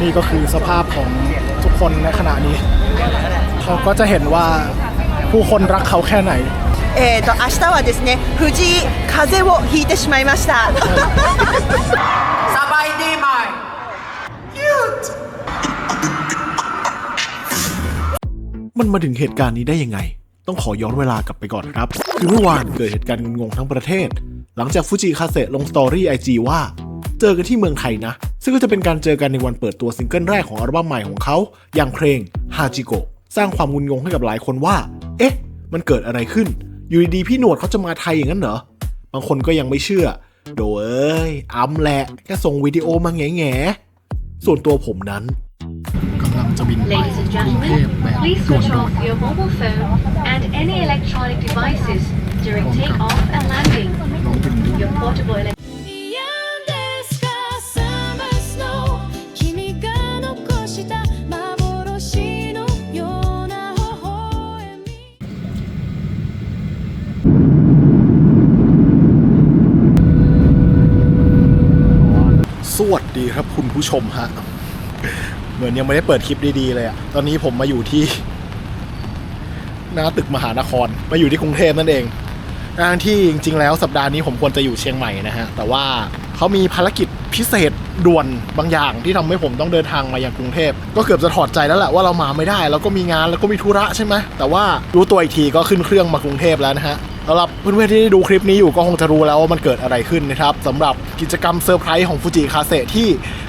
นี่ก็คือสภาพของทุกคนในขณะนี้ เขาก็จะเห็นว่าผู้คนรักเขาแค่ไหน えー、と明日はですね藤井風邪をひいてしまいました สบายดีไหม มันมาถึงเหตุการณ์นี้ได้ยังไง ต้องขอย้อนเวลากลับไปก่อนครับ คือเมื่อวานเกิดเหตุการณ์งงๆทั้งประเทศ หลังจากฟูจิคาเซลงสตอรี่ไอจีว่า เจอกันที่เมืองไทยนะ ซึ่งก็จะเป็นการเจอกันในวันเปิดตัวซิงเกิลแรกของอัลบั้มใหม่ของเขา อย่างเพลงฮาจิโกะสร้างความงุนงงให้กับหลายคนว่า เอ๊ะ มันเกิดอะไรขึ้น อยู่ดีๆพี่หนวดเขาจะมาไทยอย่างนั้นเหรอ บางคนก็ยังไม่เชื่อ โดเอ้ยอ้ำแหละแค่ส่งวิดีโอมาแง่ๆส่วนตัวผมนั้นกำลังจะบินไป Ladies and กรุงเทพ gentlemen, แบบ please ด่วน switch ๆ off your mobile phone and any electronic devices during takeoff and landing. น้องบินดู Your portable วัสดีครับคุณผู้ชมฮะ เหมือนยังไม่ได้เปิดคลิปดีๆเลยอะตอนนี้ผมมาอยู่ที่ หน้าตึกมหานคร มาอยู่ที่กรุงเทพนั่นเองทางที่จริง ๆ แล้วสัปดาห์นี้ผมควรจะอยู่เชียงใหม่นะฮะ แต่ว่าเขามีภารกิจพิเศษด่วนบางอย่างที่ทำให้ผมต้องเดินทางมายังกรุงเทพ ก็เกือบจะถอดใจแล้วแหละว่าเรามาไม่ได้ แล้วก็มีงานแล้วก็มีธุระใช่ไหมแต่ว่ารู้ตัวอีกทีก็ขึ้นเครื่องมากรุงเทพแล้วนะฮะ สำหรับเพื่อนๆที่ดูคลิปนี้อยู่ก็คงจะรู้แล้วว่ามันเกิดอะไรขึ้นนะครับสำหรับกิจกรรมเซอร์ไพรส์ของฟูจิคาเซที่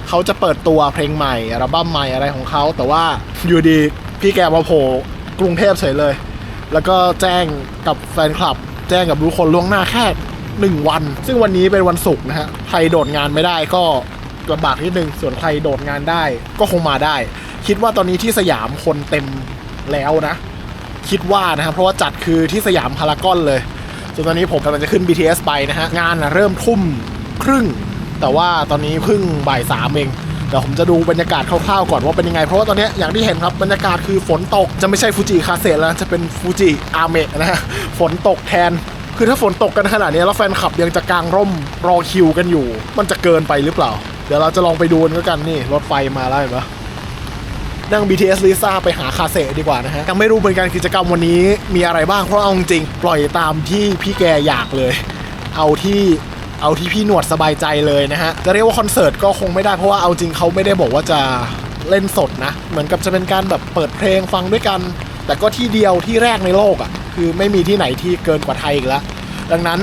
เขาจะเปิดตัวเพลงใหม่อัลบั้มใหม่อะไรของเขา แต่ว่าอยู่ดีพี่แกมาโผล่กรุงเทพเฉยเลย แล้วก็แจ้งกับแฟนคลับ แจ้งกับทุกคนล่วงหน้าแค่หนึ่งวัน ซึ่งวันนี้เป็นวันศุกร์นะฮะใครโดดงานไม่ได้ก็ลำบากนิดนึงส่วนใครโดดงานได้ก็คงมาได้ คิดว่าตอนนี้ที่สยามคนเต็มแล้วนะ คิดว่านะครับเพราะว่าจัดคือที่สยามพารากอนเลยส่วนตอนนี้ผมกำลังจะขึ้น BTS ไปนะฮะงานนะเริ่มทุ่มครึ่ง แต่ว่าตอนนี้เพิ่งบ่ายสามเองเดี๋ยวผมจะดูบรรยากาศคร่าวๆก่อนว่าเป็นยังไง เพราะว่าตอนนี้อย่างที่เห็นครับบรรยากาศคือฝนตกจะไม่ใช่ฟูจิคาเซแล้วจะเป็นฟูจิอาเมะนะฮะฝนตกแทน คือถ้าฝนตกกันขนาดนี้แล้วแฟนคลับยังจะกางร่มรอคิวกันอยู่ มันจะเกินไปหรือเปล่า เดี๋ยวเราจะลองไปดูกันแล้วกันนี่รถไฟมาแล้วเห็นปะ นั่ง BTS ลิซ่าไปหาคาเซดีกว่านะฮะยังไม่รู้เหมือนกันกิจกรรมวันนี้มีอะไรบ้างเพราะเอาจริงปล่อยตามที่พี่แกอยากเลย เอาที่เอาที่พี่หนวดสบายใจเลยนะฮะ จะเรียกว่าคอนเสิร์ตก็คงไม่ได้เพราะว่าเอาจริงเขาไม่ได้บอกว่าจะเล่นสดนะ เหมือนกับจะเป็นการแบบเปิดเพลงฟังด้วยกัน แต่ก็ที่เดียวที่แรกในโลกอะ่ะ คือไม่มีที่ไหนที่เกินกว่าไทยอีกแล้ว ดังนั้น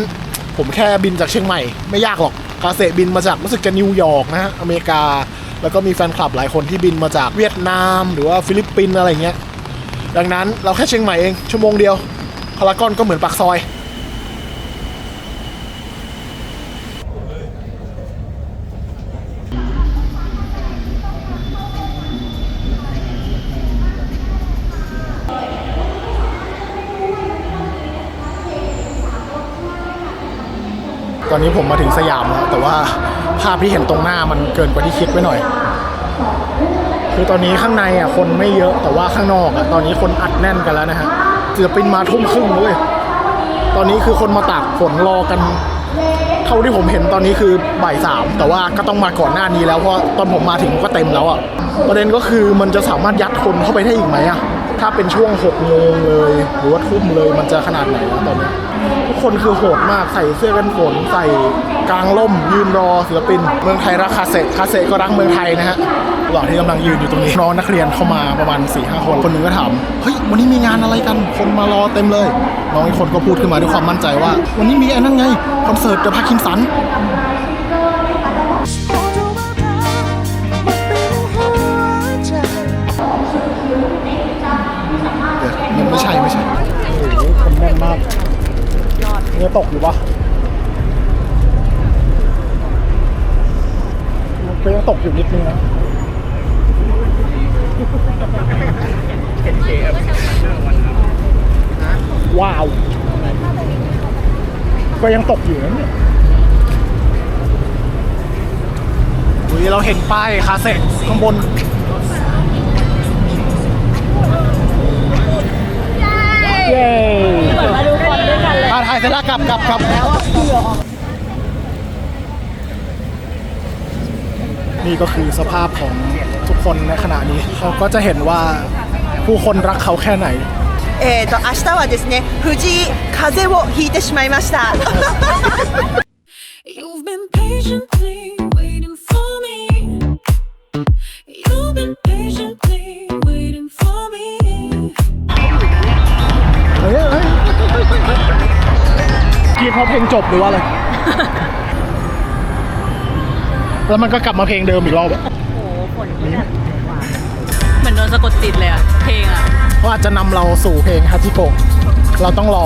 ผมแค่บินจากเชียงใหม่ ไม่ยากหรอกคาเซบินมาจากรู้สึกจะนิวยอร์กนะฮะอเมริกา แล้วก็มีแฟนคลับหลายคนที่บินมาจากเวียดนาม หรือว่าฟิลิปปินส์อะไรเงี้ย ดังนั้นเราแค่เชียงใหม่เอง ชั่วโมงเดียวพารากอนก็เหมือนปากซอย ตอนนี้ผมมาถึงสยามแล้วแต่ว่า ภาพที่เห็นตรงหน้ามันเกินกว่าที่คิดไว้หน่อย คือตอนนี้ข้างในอะคนไม่เยอะแต่ว่าข้างนอกอะตอนนี้คนอัดแน่นกันแล้วนะฮะศิลปินมาทุ่มครึ่งด้วยตอนนี้คือคนมาตากฝนรอกัน เท่าที่ผมเห็นตอนนี้คือบ่ายสามแต่ว่าก็ต้องมาก่อนหน้านี้แล้วเพราะตอนผมมาถึงก็เต็มแล้วอะประเด็นก็คือมันจะสามารถยัดคนเข้าไปได้อีกไหมอะ ถ้าเป็นช่วงหกโมงเลย หรือว่าทุ่มเลยมันจะขนาดไหนวะตอนนี้ ทุกคนคือโหดมากใส่เสื้อกันฝน ใส่กางร่ม ยืนรอศิลปิน เมืองไทยรักคาเซคาเซก็รักเมืองไทยนะฮะระหว่างที่กำลังยืนอยู่ตรงนี้น้องนักเรียนเข้ามาประมาณ4ี่ห้าคนคนหนึ่งก็ถามเฮ้ยวันนี้มีงานอะไรกันคนมารอเต็มเลย น้องอีกคนก็พูดขึ้นมาด้วยความมั่นใจว่า วันนี้มีไอ้นั่นไงคอนเสิร์ตเดอะพาคินสัน ตกอยู่ปะก็ยังตกอยู่นิดนึงนะว้าว ก็ยังตกอยู่นะเนี่ยอุ้ยเราเห็นป้ายคาเซ็ตข้างบนเย้ ถ่ายเสร็จแล้วกลับกลับกลับนี่ก็คือสภาพของ ทุกคนในขณะนี้ เขาก็จะเห็นว่าผู้คนรักเขาแค่ไหน えー、と明日はですね藤井風邪をひいてしまいました You've been patiently waiting for me. You've been patiently พราะเพลงจบหรือว่าอะไร แล้วมันก็กลับมาเพลงเดิมอีกรอบอะเหมือนโดนสะกดจิตเลยอะเพลงอะว่าจะนำเราสู่เพลงฮาจิโกะเราต้องรอ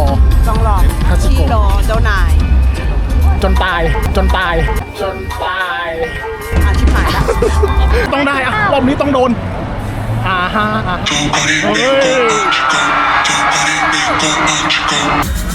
ต้องรอฮาจิที่โกะรอเจ้านายจนตาย จนตาย จนตาย อาชิบหายละต้องได้อะรอบนี้ต้องโดนอ่าฮะอ่าฮะเฮ้ยคน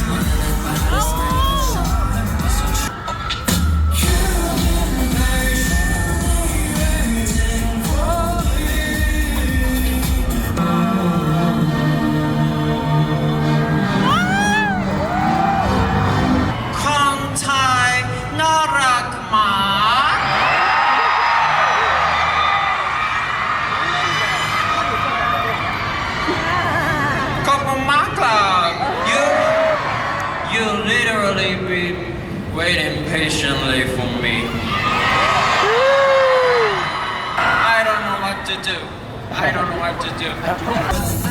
waiting patiently for me. I don't know what to do. I don't know what to do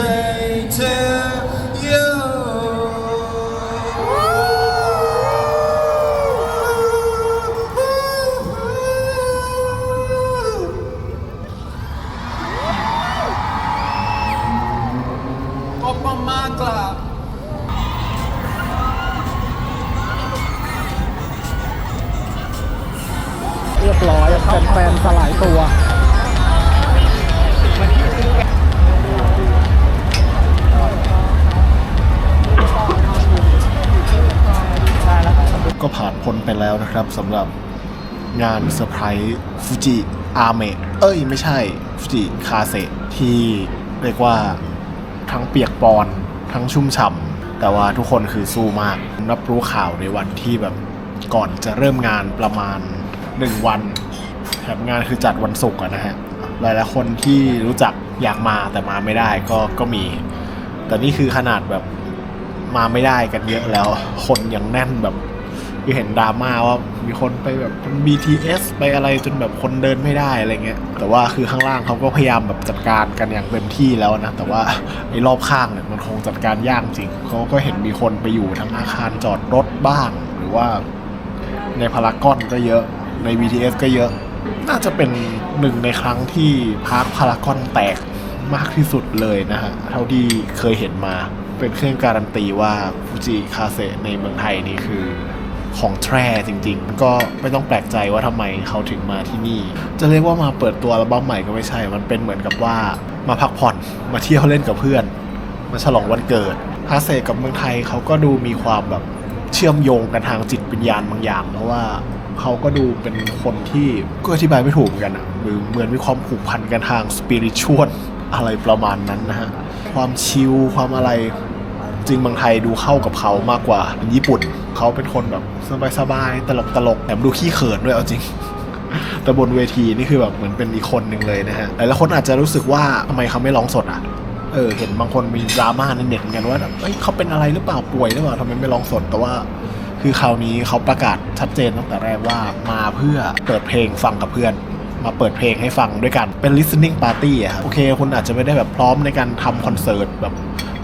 birthday to you ขอบคุณมากครับ เรียบร้อยแฟนๆสลาย นะครับสำหรับงานเซอร์ไพรส์ฟูจิอาเมะเอ้ยไม่ใช่ฟูจิคาเซที่เรียกว่าทั้งเปียกปอนทั้งชุ่มฉ่ำแต่ว่าทุกคนคือสู้มากรับรู้ข่าวในวันที่แบบก่อนจะเริ่มงานประมาณ 1 วันแถมงานคือจัดวันศุกร์นะฮะหลายๆคนที่รู้จักอยากมาแต่มาไม่ได้ก็ก็มี แต่นี่คือขนาดแบบมาไม่ได้กันเยอะแล้ว คนยังแน่นแบบ คือเห็นดราม่าว่ามีคนไปแบบ BTS ไปอะไรจนแบบคนเดินไม่ได้อะไรเงี้ย แต่ว่าคือข้างล่างเขาก็พยายามแบบจัดการกันอย่างเต็มที่แล้วนะ แต่ว่าไอ้รอบข้างเนี่ยมันคงจัดการยากจริง เขาก็เห็นมีคนไปอยู่ทั้งอาคารจอดรถบ้าง หรือว่าในพารากอนก็เยอะ ใน BTS ก็เยอะ น่าจะเป็นหนึ่งในครั้งที่พาร์คพารากอนแตกมากที่สุดเลยนะฮะ เท่าที่เคยเห็นมา เป็นเครื่องการันตีว่าฟูจิคาเซในเมืองไทยนี่คือ ของแท้จริงๆ ก็ไม่ต้องแปลกใจว่าทำไมเขาถึงมาที่นี่ จะเรียกว่ามาเปิดตัวอัลบั้มใหม่ก็ไม่ใช่ มันเป็นเหมือนกับว่ามาพักผ่อนมาเที่ยวเล่นกับเพื่อน มาฉลองวันเกิดคาเซกับเมืองไทยเขาก็ดูมีความแบบเชื่อมโยงกันทางจิตวิญญาณบางอย่างเพราะว่าเขาก็ดูเป็นคนที่ก็อธิบายไม่ถูกเหมือนกันอะหรือเหมือนมีความผูกพันกันทางสปิริตชวลอะไรประมาณนั้นนะฮะความชิลความอะไร จริงบางไทยดูเข้ากับเขามากกว่าญี่ปุ่นเขาเป็นคนแบบสบายๆตลกตลกๆแถมดูขี้เขินด้วยเอาจริงแต่บนเวทีนี่คือแบบเหมือนเป็นอีกคนหนึ่งเลยนะฮะหลายคนอาจจะรู้สึกว่าทำไมเขาไม่ร้องสดอะเออเห็นบางคนมีดราม่าในเน็ตเหมือนกันว่าเอ้ยเขาเป็นอะไรหรือเปล่าป่วยหรือเปล่าทำไมไม่ร้องสดแต่ว่า คือคราวนี้เขาประกาศชัดเจนตั้งแต่แรกว่ามาเพื่อเปิดเพลงฟังกับเพื่อน มาเปิดเพลงให้ฟังด้วยกันเป็น listening party อะครับโอเคคุณอาจจะไม่ได้แบบพร้อมในการทำคอนเสิร์ตแบบ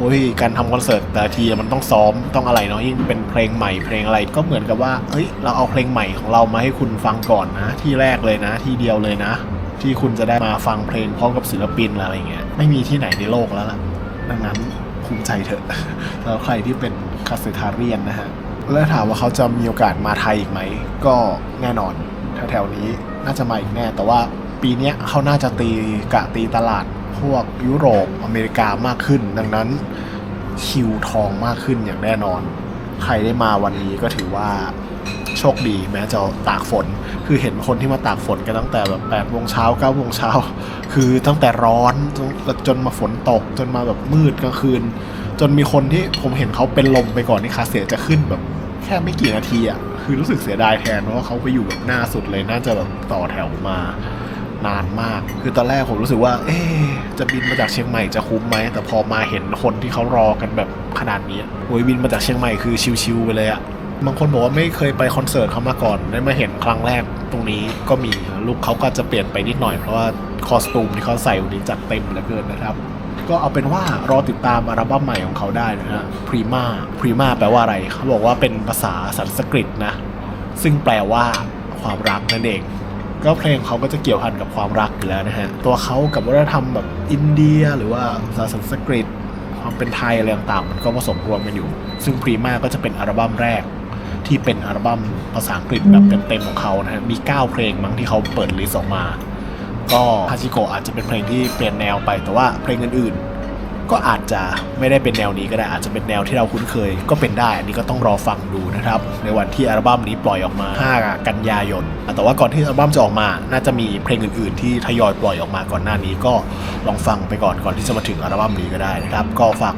อ้ยการทำคอนเสิร์ตแต่ละทีมันต้องซ้อมต้องอะไรเนาะยิ่งเป็นเพลงใหม่เพลงอะไรก็เหมือนกับว่าเอ้ยเราเอาเพลงใหม่ของเรามาให้คุณฟังก่อนนะ ที่แรกเลยนะ ที่เดียวเลยนะ ที่คุณจะได้มาฟังเพลงพร้อมกับศิลปินอะไรเงี้ยไม่มีที่ไหนในโลกแล้วล่ะดังนั้นภูมิใจเถอะแล้วใครที่เป็นคาสเทาเรียนนะฮะแล้วถามว่าเขาจะมีโอกาสมาไทยอีกไหม ก็แน่นอนแถวๆนี้น่าจะมาอีกแน่ แต่ว่าปีนี้เขาน่าจะตีกะตีตลาด พวกยุโรปอเมริกามากขึ้น ดังนั้นคิวทองมากขึ้นอย่างแน่นอน ใครได้มาวันนี้ก็ถือว่าโชคดีแม้จะตากฝน คือเห็นคนที่มาตากฝนกันตั้งแต่แบบแปดโมงเช้าเก้าโมงเช้า คือตั้งแต่ร้อนจนมาฝนตก จนมาแบบมืดกลางคืน จนมีคนที่ผมเห็นเขาเป็นลมไปก่อนที่คาเสียจะขึ้นแบบแค่ไม่กี่นาทีอะ คือรู้สึกเสียดายแทนเพราะว่าเขาไปอยู่แบบหน้าสุดเลย น่าจะแบบต่อแถวมานานมาก คือตอนแรกผมรู้สึกว่า เอ๊ะ จะบินมาจากเชียงใหม่จะคุ้มไหมแต่พอมาเห็นคนที่เขารอกันแบบขนาดนี้โอ้ยบินมาจากเชียงใหม่คือชิวๆไปเลยอะบางคนบอกว่าไม่เคยไปคอนเสิร์ตเขามาก่อนได้มาเห็นครั้งแรกตรงนี้ก็มีลุคเขาก็จะเปลี่ยนไปนิดหน่อยเพราะว่าคอสตูมที่เขาใส่วันนี้จัดเต็มเหลือเกินนะครับ ก็เอาเป็นว่ารอติดตามอัลบั้มใหม่ของเขาได้นะฮะ Prima Prima แปลว่าอะไรเขาบอกว่าเป็นภาษาสันสกฤตนะ ซึ่งแปลว่าความรักนั่นเอง ก็เพลงเขาก็จะเกี่ยวพันกับความรักอยู่แล้วนะฮะ ตัวเขากับวัฒนธรรมแบบอินเดียหรือว่าภาษาสันสกฤตความเป็นไทยอะไรต่างๆ มันก็ผสมรวมกันอยู่ ซึ่ง Prima ก็จะเป็นอัลบั้มแรก ที่เป็นอัลบั้มภาษาอังกฤษแบบเต็มๆของเขานะฮะ มี 9 เพลงมั้งที่เขาเปิดลิสต์ออกมา ก็ฮาจิโกะอาจจะเป็นเพลงที่เปลี่ยนแนวไป แต่ว่าเพลงอื่นๆ ก็อาจจะไม่ได้เป็นแนวนี้ก็ได้อาจจะเป็นแนวที่เราคุ้นเคย ก็เป็นได้อันนี้ก็ต้องรอฟังดูนะครับ ในวันที่อัลบั้มนี้ปล่อยออกมา 5 กันยายน แต่ว่าก่อนที่อัลบั้มจะออกมา น่าจะมีเพลงอื่นๆ ที่ทยอยปล่อยออกมาก่อนหน้านี้ก็ลองฟังไปก่อนก่อนที่จะมาถึงอัลบั้มนี้ก็ได้นะครับ ก็ฝาก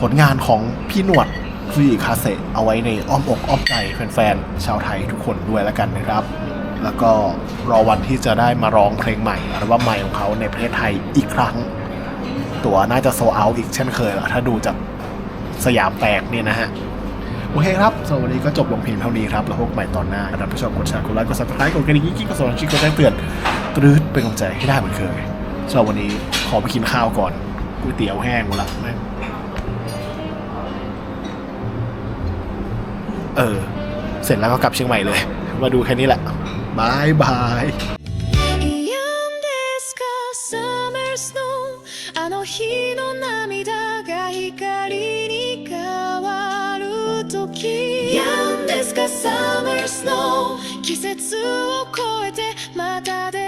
ผลงานของพี่หนวดฟีคาเซเอาไว้ในอ้อมอกอ้อมใจแฟนๆชาวไทยทุกคนด้วยแล้วกันนะครับแล้วก็รอวันที่จะได้มาร้องเพลงใหม่อัลบั้มใหม่ของเขาในประเทศไทยอีกครั้ง ตั๋วน่าจะโซเอาอีกเช่นเคยละถ้าดูจากสยามแตกเนี่ยนะฮะ โอเคครับสำหรับวันนี้ก็จบลงเพียงเท่านี้ครับแล้วพบใหม่ตอนหน้าถ้าผู้ชมกดแชร์กดไลค์กดซับสไครต์กดกระดิ่งกิ๊กๆกดสั่นชิกกดแจ้งเตือนตรืดเป็นกำลังใจให้ได้เหมือนเคยสำหรับวันนี้ขอไปกินข้าวก่อนก๋วยเตี๋ยวแห้งหมดละแม่เออ เสร็จแล้วก็กลับเชียงใหม่เลย มาดูแค่นี้แหละบายบาย 日の涙が光に変わる時。やんですかサマースノー季節を越えてまた出